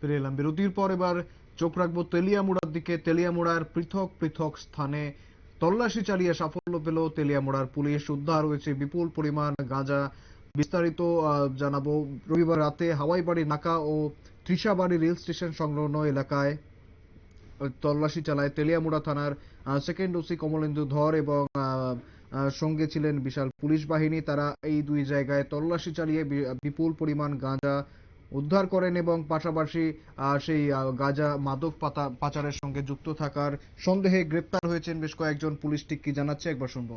ফিরে এলাম বিরতির পর এবার চোখ রাখব তেলিয়ামুড়ার দিকে। তেলিয়ামুড়ার পৃথক পৃথক স্থানে তল্লাশি চালিয়ে সাফল্য পেল তেলিয়ামুড়ার পুলিশ। উদ্ধার হয়েছে বিপুল পরিমাণ গাঁজা। বিস্তারিত জানাব। রবিবার রাতে হাওয়াইবাড়ি, নাকা ও ত্রিশাবাড়ি রেল স্টেশন সংলগ্ন এলাকায় তল্লাশি চালায় তেলিয়ামুড়া থানার সেকেন্ড ওসি কমলেন্দু ধর এবং সঙ্গে ছিলেন বিশাল পুলিশ বাহিনী। তারা এই দুই জায়গায় তল্লাশি চালিয়ে বিপুল পরিমাণ গাঁজা উদ্ধার করেন এবং পাশাপাশি সেই গাঁজা মাদক পাতা, পাচারের সঙ্গে যুক্ত থাকার সন্দেহে গ্রেপ্তার হয়েছেন বেশ কয়েকজন পুলিশ, ঠিক কি জানাচ্ছে? একবার শুনব।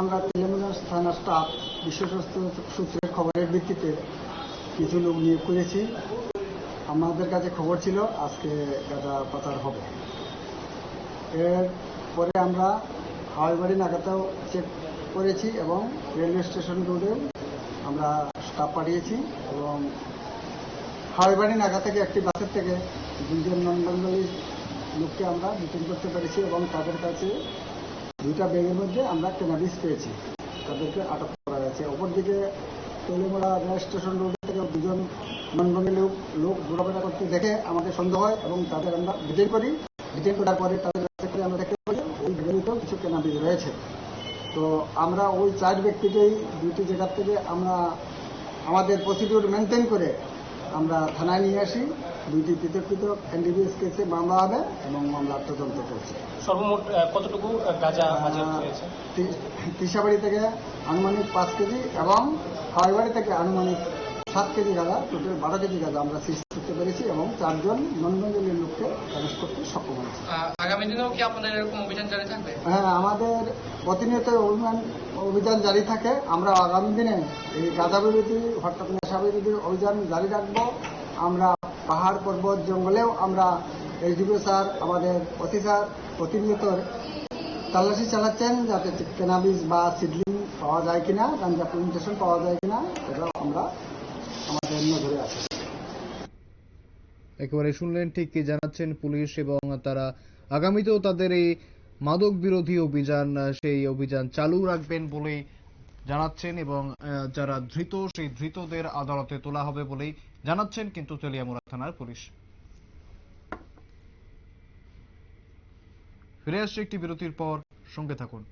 আমরা তেলেঙ্গানা থানা স্টাফ বিশ্বস্ত সূত্রের খবরের ভিত্তিতে কিছু লোক নিয়োগ করেছি। আমাদের কাছে খবর ছিল, আজকে গাঁজা পাচার হবে। এর পরে আমরা হাওয়াইবাড়ি, নাগাতেও চেক করেছি এবং রেলওয়ে স্টেশন রোডেও আমরা স্টাফ পাঠিয়েছি এবং হাওয়াইবাড়ি নাগা থেকে একটি বাসের থেকে দুইজন নন বেঙ্গলি লোককে আমরা ডিটেন করতে পেরেছি এবং তাদের কাছে দুইটা ব্যাগের মধ্যে আমরা কেনাবিস পেয়েছি। তাদেরকে আটক করা হয়েছে। অপরদিকে তেলেমোড়া রেল স্টেশন রোড থেকে দুজন ননভঙ্গি লোক লোক ঘোরাফেরা করতে দেখে আমাদের সন্দেহ হয় এবং তাদের আমরা ডিটেন করি। ডিটেন করার পরে তাদের কাছ থেকে আমরা দেখতে পাই ওই ব্যাগেতেও কিছু কেনাবিস রয়েছে। তো আমরা ওই চার ব্যক্তিকেই দুইটি জায়গার থেকে আমরা আমাদের প্রসিডিউর মেনটেন করে আমরা থানায় নিয়ে আসি। দুইটি পৃথক পৃথক এনডিবিএস কেসে মামলা হবে এবং মামলা তদন্ত করছে সর্বমোট কতটুকু গাঁজা বাজেয়াপ্ত হয়েছে? তিসাবাড়ি থেকে আনুমানিক পাঁচ কেজি এবং হাওয়াইবাড়ি থেকে আনুমানিক সাত কেজি গাঁজা টোটাল বারো কেজি গাঁজা আমরা সিজ করতে পেরেছি এবং চারজন নন বেঙ্গলি লোককে অ্যারেস্ট করতে সক্ষম হয়েছি। আগামী দিনেও কি আপনাদের এরকম অভিযান জারি থাকবে? হ্যাঁ আমাদের প্রতিনিয়ত অভিযান অভিযান জারি থাকে, আমরা আগামী দিনে এই গাঁজা বিরোধী হট্টক নেশা বিরোধী অভিযান জারি রাখব। আমরা পাহাড় পর্বত জঙ্গলেও আমরা এইচডিপি স্যার, আমাদের অতি স্যার প্রতিনিয়ত তল্লাশি চালাচ্ছেন যাতে কেনাবিস বা সিডলিং পাওয়া যায় কিনা গাঞ্জা প্রেজেন্টেশন পাওয়া যায় কিনা এটা আমরা আমাদের নজরে আছে। একেবারে শুনলেন ঠিক কি জানাচ্ছেন পুলিশ এবং তারা আগামীতেও তাদের এই মাদক বিরোধী অভিযান সেই অভিযান চালু রাখবেন বলেই জানাচ্ছেন এবং যারা ধৃত, সেই ধৃতদের আদালতে তোলা হবে বলেই জানাচ্ছেন কিন্তু তেলিয়ামুড়া থানার পুলিশ। ফিরে আসছে একটি বিরতির পর, সঙ্গে থাকুন।